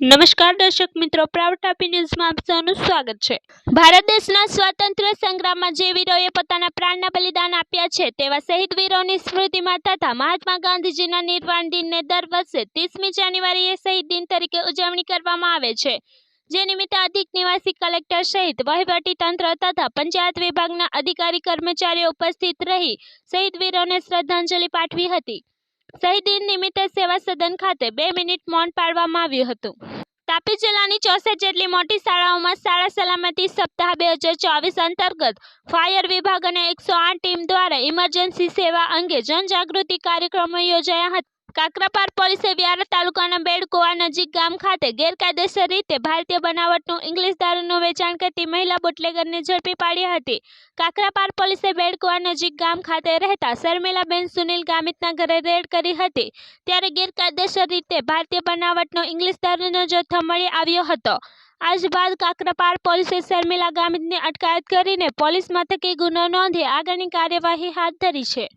નમસ્કાર દર્શક મિત્રો પ્રાઉડ ટાપી ન્યૂઝમાં આપ સૌનું સ્વાગત છે. ભારત દેશના સ્વાતંત્ર્ય સંગ્રામમાં જે વીરોએ પોતાના પ્રાણના બલિદાન આપ્યા છે, તેવા શહીદ વીરોની સ્મૃતિમાં તથા મહાત્મા ગાંધીજીના નિર્વાણ દિનને દર વર્ષે ત્રીસમી જાન્યુઆરીએ શહીદ દિન તરીકે ઉજવણી કરવામાં આવે છે. જે નિમિત્તે અધિક નિવાસી કલેક્ટર સહિત વહીવટી તંત્ર તથા પંચાયત વિભાગના અધિકારી કર્મચારીઓ ઉપસ્થિત રહી શહીદ વીરોને શ્રદ્ધાંજલિ પાઠવી હતી. શહીદ દિન નિમિત્તે સેવા સદન ખાતે બે મિનિટ મૌન પાડવામાં આવ્યું હતું. તાપી જિલ્લાની ચોસઠ જેટલી મોટી શાળાઓમાં શાળા સલામતી સપ્તાહ બે હજાર ચોવીસ અંતર્ગત ફાયર વિભાગ અને એકસો આઠ ટીમ દ્વારા ઇમરજન્સી સેવા અંગે જનજાગૃતિ કાર્યક્રમો યોજાયા હતા. કાકરાપાર પોલીસે વ્યારા તાલુકાના બેડકુવા નજીક ગામ ખાતે ગેરકાયદેસર રીતે ભારતીય બનાવટનું ઇંગ્લિશ દારૂનું વેચાણ કરતી મહિલા બુટલેગરને ઝડપી પાડી હતી. કાકરાપાર પોલીસે બેડકુવા નજીક ગામ ખાતે રહેતા શર્મિલાબેન સુનિલ ગામિતના ઘરે રેડ કરી હતી. ત્યારે ગેરકાયદેસર રીતે ભારતીય બનાવટનો ઇંગ્લિશ દારૂનો જથ્થો મળી આવ્યો હતો. આજ બાદ કાકરાપાર પોલીસે શર્મિલા ગામિતની અટકાયત કરીને પોલીસ મથકે ગુનો નોંધી આગળની કાર્યવાહી હાથ ધરી છે.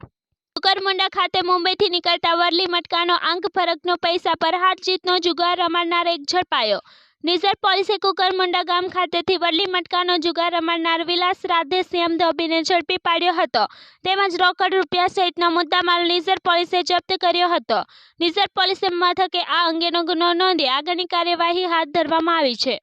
કુકરમુંડા ખાતે મુંબઈથી નીકળતા વરલી મટકાનો અંક ફરકનો પૈસા પર જીતનો જુગાર રમાડનાર એક ઝડપાયો. નિઝર પોલીસે કુકરમુંડા ગામ ખાતેથી વરલી મટકાનો જુગાર રમાડનાર વિલાસ રાધે શ્યામ ધોબીને ઝડપી પાડ્યો હતો. તેમજ રોકડ રૂપિયા સહિતનો મુદ્દામાલ નિઝર પોલીસે જપ્ત કર્યો હતો. નિઝર પોલીસે મથકે આ અંગેનો ગુનો નોંધી આગળની કાર્યવાહી હાથ ધરવામાં આવી છે.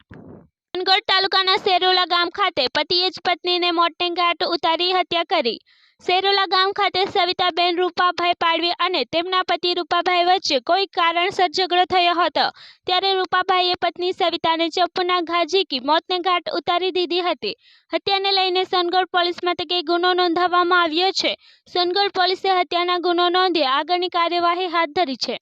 સોનગઢ તાલુકાના સેરોલા ગામ ખાતે પતિએ જ પત્નીને મોતને ઘાટ ઉતારી હત્યા કરી. સેરોલા ગામ ખાતે સવિતાબેન રૂપાભાઈ પાડવી અને તેમના પતિ રૂપાભાઈ વચ્ચે કોઈ કારણસર ઝઘડો થયો હતો. ત્યારે રૂપાભાઈએ પત્ની સવિતાને ચપ્પુના ઘા ઝીકી મોતને ઘાટ ઉતારી દીધી હતી. હત્યાને લઈને સોનગઢ પોલીસ મથકે ગુનો નોંધાવવામાં આવ્યો છે. સોનગઢ પોલીસે હત્યાના ગુનો નોંધી આગળની કાર્યવાહી હાથ ધરી છે.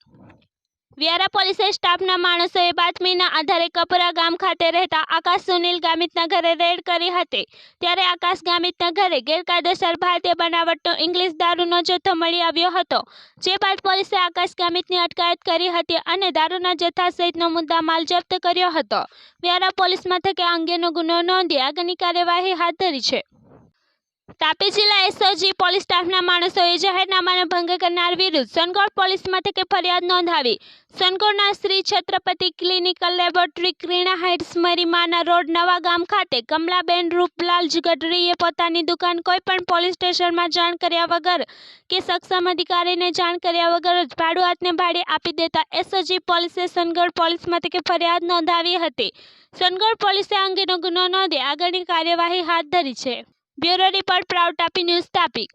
વ્યારા પોલીસે સ્ટાફના માણસોએ બાતમીના આધારે કપરા ગામ ખાતે રહેતા આકાશ સુનિલ ગામિતના ઘરે રેડ કરી હતી. ત્યારે આકાશ ગામિતના ઘરે ગેરકાયદેસર ભારતીય બનાવટનો ઇંગ્લિશ દારૂનો જથ્થો મળી આવ્યો હતો, જે બાદ પોલીસે આકાશ ગામિતની અટકાયત કરી હતી અને દારૂના જથ્થા સહિતનો મુદ્દામાલ જપ્ત કર્યો હતો. વ્યારા પોલીસ મથકે આ અંગેનો ગુનો નોંધી આગળની કાર્યવાહી હાથ ધરી છે. તાપી જિલ્લા એસઓજી પોલીસ સ્ટાફના માણસોએ જાહેરનામાનો ભંગ કરનાર વિરુદ્ધ સોનગઢ પોલીસ મથકે ફરિયાદ નોંધાવી. સોનગઢના Shri Chhatrapati clinical laboratory Krina heights મરીમાના road નવા ગામ ખાતે કમલાબેન રૂપલાલ ગઢરીએ પોતાની દુકાન કોઈપણ પોલીસ સ્ટેશનમાં જાણ કર્યા વગર કે સક્ષમ અધિકારીને જાણ કર્યા વગર જ ભાડુઆતને ભાડે આપી દેતા એસઓજી પોલીસે સોનગઢ પોલીસ મથકે ફરિયાદ નોંધાવી હતી. સોનગઢ પોલીસે આ અંગેનો ગુનો નોંધી આગળની કાર્યવાહી હાથ ધરી છે. Bureau report proud Tapi news Tapi